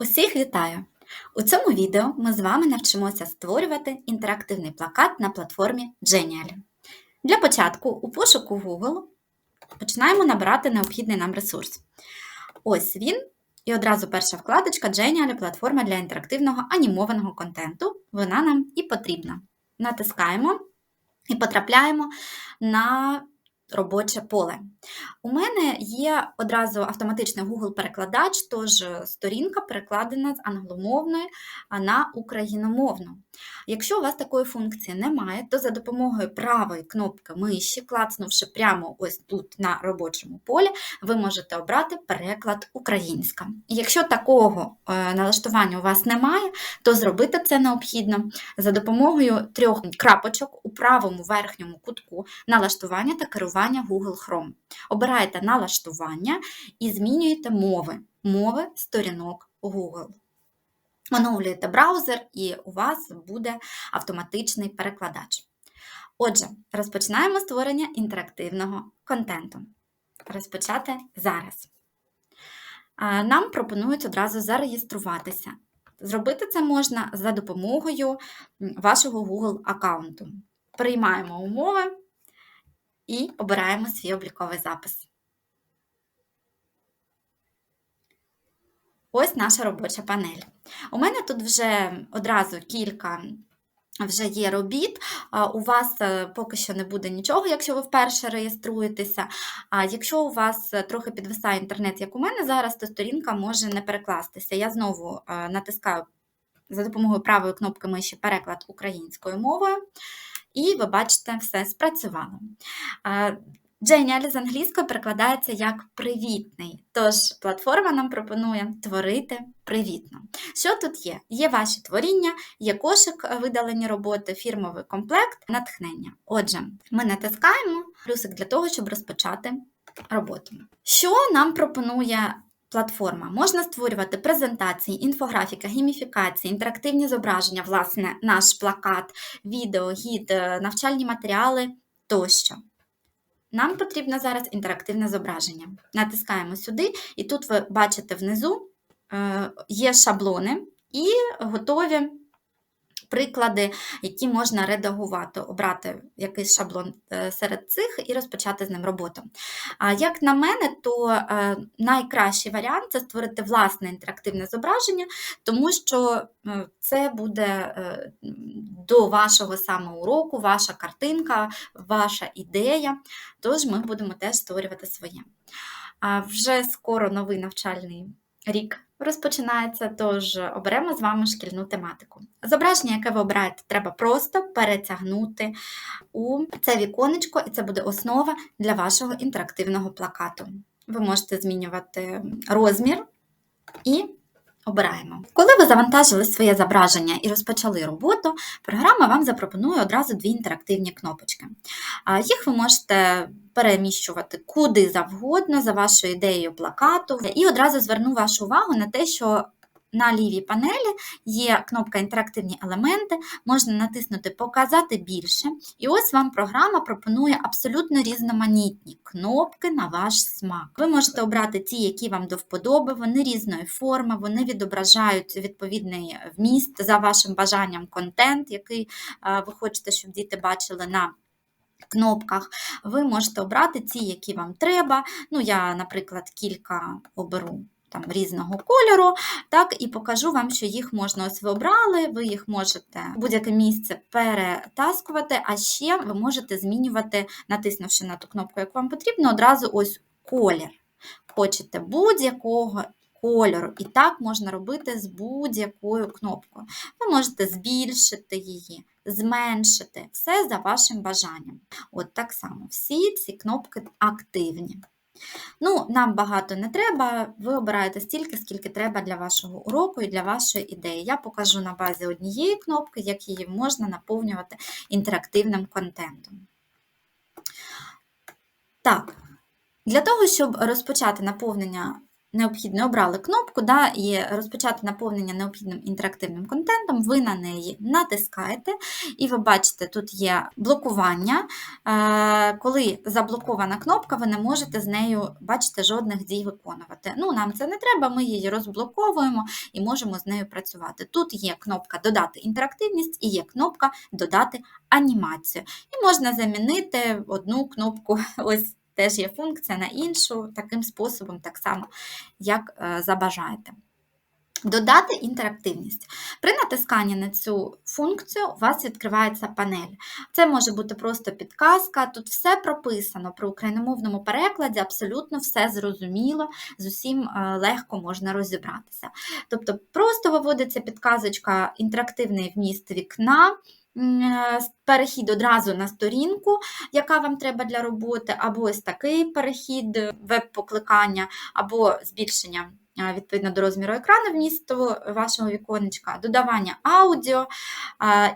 Усіх вітаю! У цьому відео ми з вами навчимося створювати інтерактивний плакат на платформі Genial. Для початку у пошуку Google починаємо набирати необхідний нам ресурс. Ось він, і одразу перша вкладочка Genial платформа для інтерактивного анімованого контенту. Вона нам і потрібна. Натискаємо і потрапляємо на робоче поле. У мене є одразу автоматичний Google-перекладач, тож сторінка перекладена з англомовної на україномовну. Якщо у вас такої функції немає, то за допомогою правої кнопки миші, клацнувши прямо ось тут на робочому полі, ви можете обрати переклад українська. Якщо такого е, налаштування у вас немає, то зробити це необхідно за допомогою трьох крапочок у правому верхньому кутку налаштування та керування Google Chrome. Обираєте налаштування і змінюєте мови, мови сторінок Google. Оновлюєте браузер, і у вас буде автоматичний перекладач. Отже, розпочинаємо створення інтерактивного контенту. Розпочати зараз. Нам пропонують одразу зареєструватися. Зробити це можна за допомогою вашого Google аккаунту. Приймаємо умови і обираємо свій обліковий запис. Ось наша робоча панель. У мене тут вже одразу кілька вже є робіт. У вас е, поки що не буде нічого, якщо ви вперше реєструєтеся. А якщо у вас е, трохи підвисає інтернет, як у мене зараз, то сторінка може не перекластися. Я знову е, натискаю за допомогою правої кнопки миші переклад українською мовою. І ви бачите, все спрацювало. Genial з англійської перекладається як привітний, тож платформа нам пропонує творити привітно. Що тут є? Є ваші творіння, є кошик видалені роботи, фірмовий комплект, натхнення. Отже, ми натискаємо плюсик для того, щоб розпочати роботу. Що нам пропонує платформа? Можна створювати презентації, інфографіка, гіміфікації, інтерактивні зображення, власне, наш плакат, відео, гід, навчальні матеріали тощо. Нам потрібно зараз інтерактивне зображення. Натискаємо сюди, і тут ви бачите внизу е, є шаблони і готові приклади, які можна редагувати, обрати якийсь шаблон е, серед цих і розпочати з ним роботу. А як на мене, то е, найкращий варіант це створити власне інтерактивне зображення, тому що е, це буде до вашого самого уроку, ваша картинка, ваша ідея. Тож ми будемо теж створювати своє. Вже скоро новий навчальний рік розпочинається, тож оберемо з вами шкільну тематику. Зображення, яке ви обираєте, треба просто перетягнути у це віконечко, і це буде основа для вашого інтерактивного плакату. Ви можете змінювати розмір і обираємо. Коли ви завантажили своє зображення і розпочали роботу, програма вам запропонує одразу дві інтерактивні кнопочки. Їх ви можете переміщувати куди завгодно за вашою ідеєю плакату. І одразу зверну вашу увагу на те, що на лівій панелі є кнопка Інтерактивні елементи, можна натиснути Показати більше. І ось вам програма пропонує абсолютно різноманітні кнопки на ваш смак. Ви можете обрати ті, які вам до вподоби, вони різної форми, вони відображають відповідний вміст за вашим бажанням контент, який ви хочете, щоб діти бачили на кнопках. Ви можете обрати ті, які вам треба. Ну, Я, наприклад, кілька оберу там різного кольору, так, і покажу вам, що їх можна ось ви обрали, ви їх можете будь-яке місце перетаскувати, а ще ви можете змінювати, натиснувши на ту кнопку, як вам потрібно, одразу ось колір. Хочете будь-якого кольору. І так можна робити з будь-якою кнопкою. Ви можете збільшити її, зменшити все за вашим бажанням. От так само всі ці кнопки активні. Ну, Нам багато не треба, ви обираєте стільки, скільки треба для вашого уроку і для вашої ідеї. Я покажу на базі однієї кнопки, як її можна наповнювати інтерактивним контентом. Так, для того, щоб розпочати наповнення необхідне обрали кнопку да, і розпочати наповнення необхідним інтерактивним контентом, ви на неї натискаєте, і ви бачите, тут є блокування. Е, Коли заблокована кнопка, ви не можете з нею, бачите, жодних дій виконувати. Ну, Нам це не треба, ми її розблоковуємо і можемо з нею працювати. Тут є кнопка Додати інтерактивність і є кнопка Додати анімацію. І можна замінити одну кнопку. ось теж є функція на іншу, таким способом, так само, як е, забажаєте. Додати інтерактивність. При натисканні на цю функцію у вас відкривається панель. Це може бути просто підказка, тут все прописано при україномовному перекладі, абсолютно все зрозуміло, з усім е, легко можна розібратися. Тобто просто виводиться підказочка інтерактивний вміст вікна. Е, перехід одразу на сторінку, яка вам треба для роботи, або ось такий перехід, веб-покликання, або збільшення. Е, відповідно до розміру екрану вмісту вашого віконечка, додавання аудіо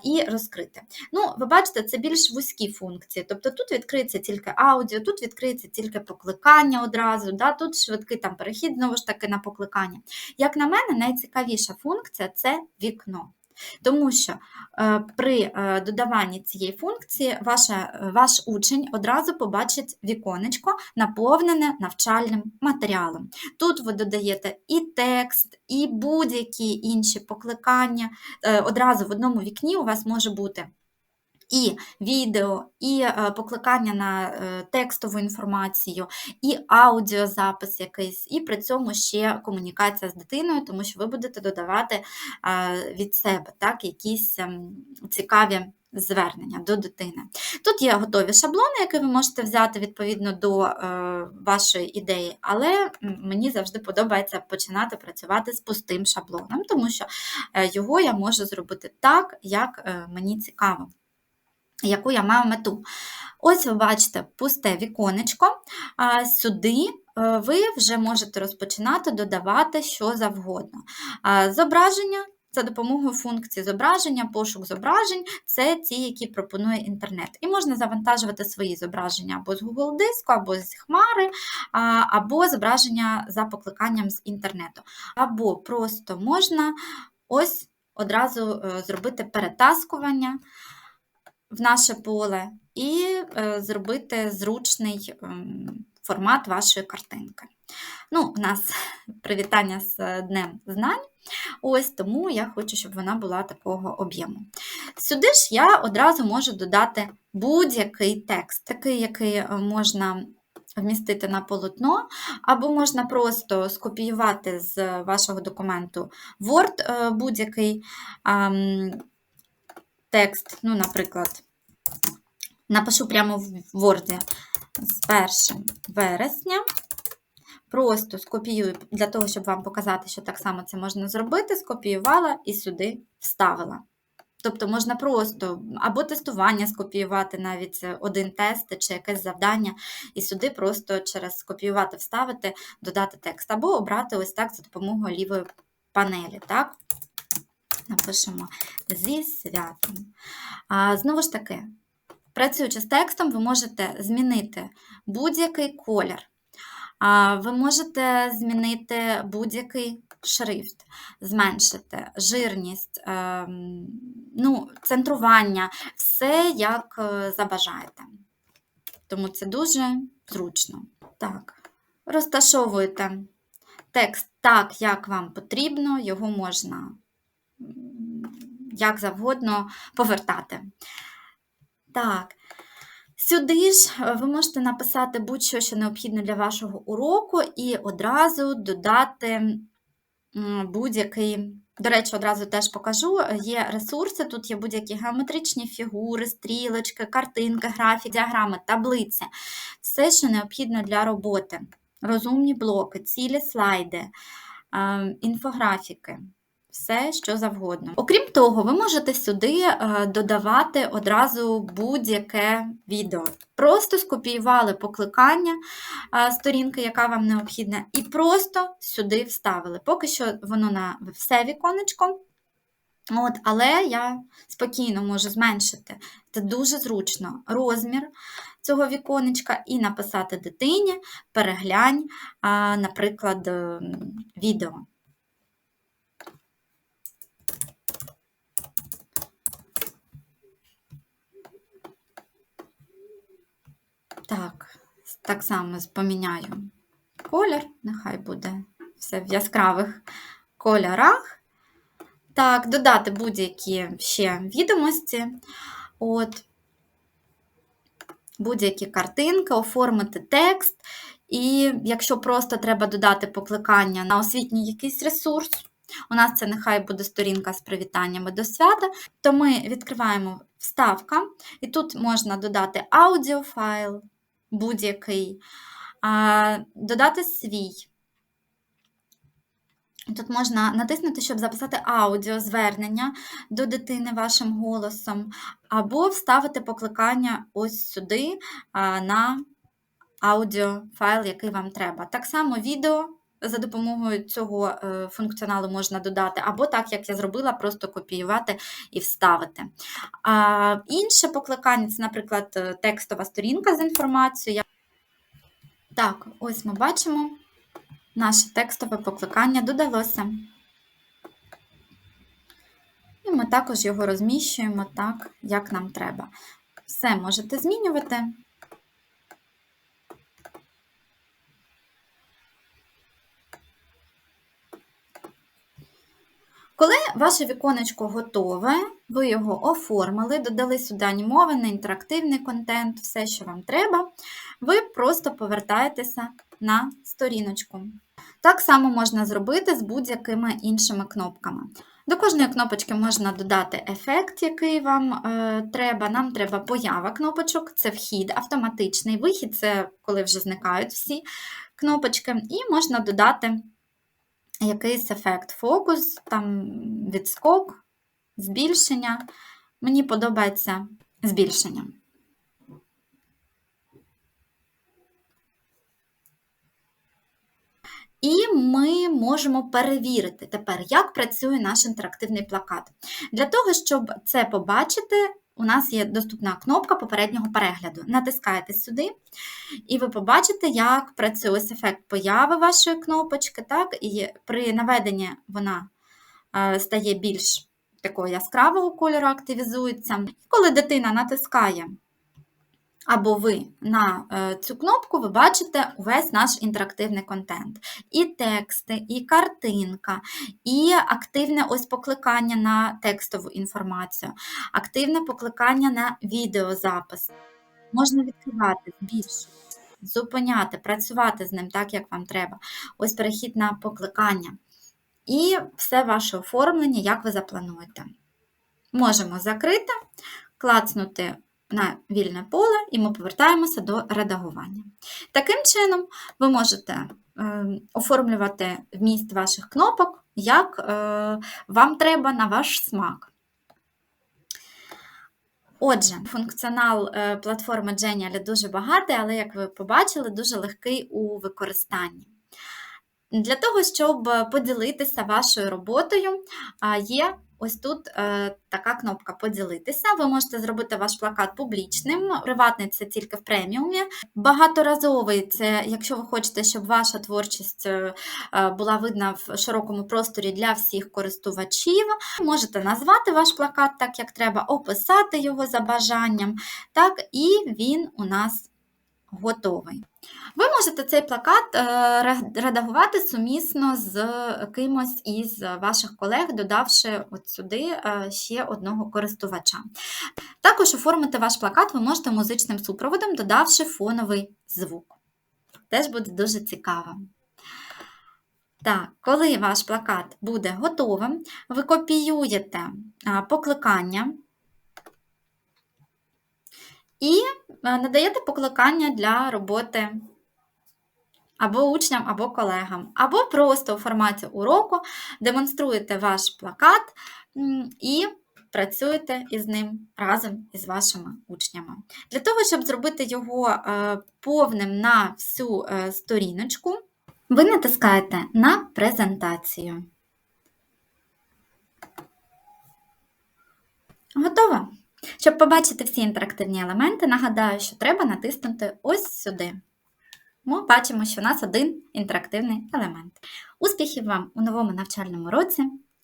і розкрите. Ну, Ви бачите, це більш вузькі функції. Тобто тут відкриється тільки аудіо, тут відкриється тільки покликання одразу, да, тут швидкий там перехід, знову ж таки, на покликання. Як на мене, найцікавіша функція це вікно. Тому що е, при е, додаванні цієї функції ваша, е, ваш учень одразу побачить віконечко, наповнене навчальним матеріалом. Тут ви додаєте і текст, і будь-які інші покликання. Одразу в одному вікні у вас може бути. І відео, і е, покликання на е, текстову інформацію, і аудіозапис якийсь, і при цьому ще комунікація з дитиною, тому що ви будете додавати е, від себе так, якісь ем, цікаві звернення до дитини. Тут є готові шаблони, які ви можете взяти відповідно до вашої ідеї, але мені завжди подобається починати працювати з пустим шаблоном, тому що його я можу зробити так, як мені цікаво яку я маю мету. Ось ви бачите пусте віконечко, а сюди е, ви вже можете розпочинати додавати що завгодно. Зображення. За допомогою функції зображення, пошук зображень це ті, які пропонує інтернет. І можна завантажувати свої зображення або з Google диску, або з Хмари, або зображення за покликанням з інтернету. Або просто можна ось одразу е, зробити перетаскування в наше поле і е, зробити зручний ем, формат вашої картинки. Ну, У нас привітання з Днем Знань. Ось тому я хочу, щоб вона була такого об'єму. Сюди ж я одразу можу додати будь-який текст, такий, який е, можна вмістити на полотно, або можна просто скопіювати з вашого документу Word е, будь-який текст, ну, наприклад, напишу прямо в Word з 1 вересня. Просто скопіюю, для того, щоб вам показати, що так само це можна зробити, скопіювала і сюди вставила. Тобто можна просто або тестування скопіювати навіть один тест чи якесь завдання, і сюди просто через скопіювати, вставити, додати текст, або обрати ось так за допомогою лівої панелі. так? Напишемо зі святом. А, Знову ж таки, працюючи з текстом, ви можете змінити будь-який колір. Ви можете змінити будь-який шрифт, зменшити жирність, ем, ну, центрування, все як е, забажаєте. Тому це дуже зручно. Так, розташовуйте текст так, як вам потрібно, його можна як завгодно повертати. Так. Сюди ж е, ви можете написати будь-що, що необхідно для вашого уроку, і одразу додати будь-який. До речі, одразу теж покажу, є ресурси, тут є будь-які геометричні фігури, стрілочки, картинки, графіки, діаграми, таблиці. Все, що необхідно для роботи. Розумні блоки, цілі слайди, ем, інфографіки все, що завгодно. Окрім того, ви можете сюди е, додавати одразу будь-яке відео. Просто скопіювали покликання е, сторінки, яка вам необхідна, і просто сюди вставили. Поки що воно на все віконечко. От, Але я спокійно можу зменшити. Це дуже зручно. Розмір цього віконечка і написати дитині переглянь, наприклад, відео. Так, так само поміняю колір, нехай буде все в яскравих кольорах. Так, додати будь-які ще відомості. От, будь-які картинки, оформити текст. І якщо просто треба додати покликання на освітній якийсь ресурс, у нас це нехай буде сторінка з привітаннями до свята, то ми відкриваємо вставка, і тут можна додати аудіофайл будь-який, додати свій. Тут можна натиснути, щоб записати аудіозвернення до дитини вашим голосом, або вставити покликання ось сюди на аудіофайл, який вам треба. Так само відео за допомогою цього е, функціоналу можна додати, або так, як я зробила, просто копіювати і вставити. А, Інше покликання це, наприклад, е, текстова сторінка з інформацією. Так, ось ми бачимо, наше текстове покликання додалося. І ми також його розміщуємо так, як нам треба. Все можете змінювати. Коли ваше віконечко готове, ви його оформили, додали сюди анімований, інтерактивний контент, все, що вам треба, ви просто повертаєтеся на сторіночку. Так само можна зробити з будь-якими іншими кнопками. До кожної кнопочки можна додати ефект, який вам е, треба. Нам треба поява кнопочок, це вхід автоматичний, вихід це коли вже зникають всі кнопочки, і можна додати якийсь ефект фокус, там відскок, збільшення. Мені подобається збільшення. І ми можемо перевірити тепер, як працює наш інтерактивний плакат. Для того, щоб це побачити, у нас є доступна кнопка попереднього перегляду. Натискаєте сюди, і ви побачите, як працює ось ефект появи вашої кнопочки. так, І при наведенні вона е, стає більш такого яскравого кольору, активізується. Коли дитина натискає або ви на е, цю кнопку, ви бачите увесь наш інтерактивний контент. І тексти, і картинка, і активне ось покликання на текстову інформацію, активне покликання на відеозапис. Можна відкривати більше, зупиняти, працювати з ним так, як вам треба. Ось перехід на покликання. І все ваше оформлення, як ви заплануєте. Можемо закрити, клацнути на вільне поле, і ми повертаємося до редагування. Таким чином, ви можете е, оформлювати вміст ваших кнопок, як е, вам треба на ваш смак. Отже, функціонал е, платформи Genial дуже багатий, але, як ви побачили, дуже легкий у використанні. Для того, щоб поділитися вашою роботою, є Ось тут е, така кнопка Поділитися. Ви можете зробити ваш плакат публічним, приватний це тільки в преміумі. Багаторазовий це, якщо ви хочете, щоб ваша творчість е, е, була видна в широкому просторі для всіх користувачів. Можете назвати ваш плакат так, як треба, описати його за бажанням, так, і він у нас готовий. Ви можете цей плакат е, редагувати сумісно з кимось із ваших колег, додавши от сюди е, ще одного користувача. Також оформити ваш плакат ви можете музичним супроводом, додавши фоновий звук. Теж буде дуже цікаво. Так, коли ваш плакат буде готовим, ви копіюєте покликання і е, надаєте покликання для роботи або учням, або колегам, або просто у форматі уроку демонструєте ваш плакат і працюєте із ним разом із вашими учнями. Для того, щоб зробити його е, повним на всю е, сторіночку, ви натискаєте на презентацію. Готово? Щоб побачити всі інтерактивні елементи, нагадаю, що треба натиснути ось сюди. Ми бачимо, що у нас один інтерактивний елемент. Успіхів вам у новому навчальному році!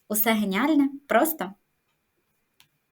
Усе геніальне, просто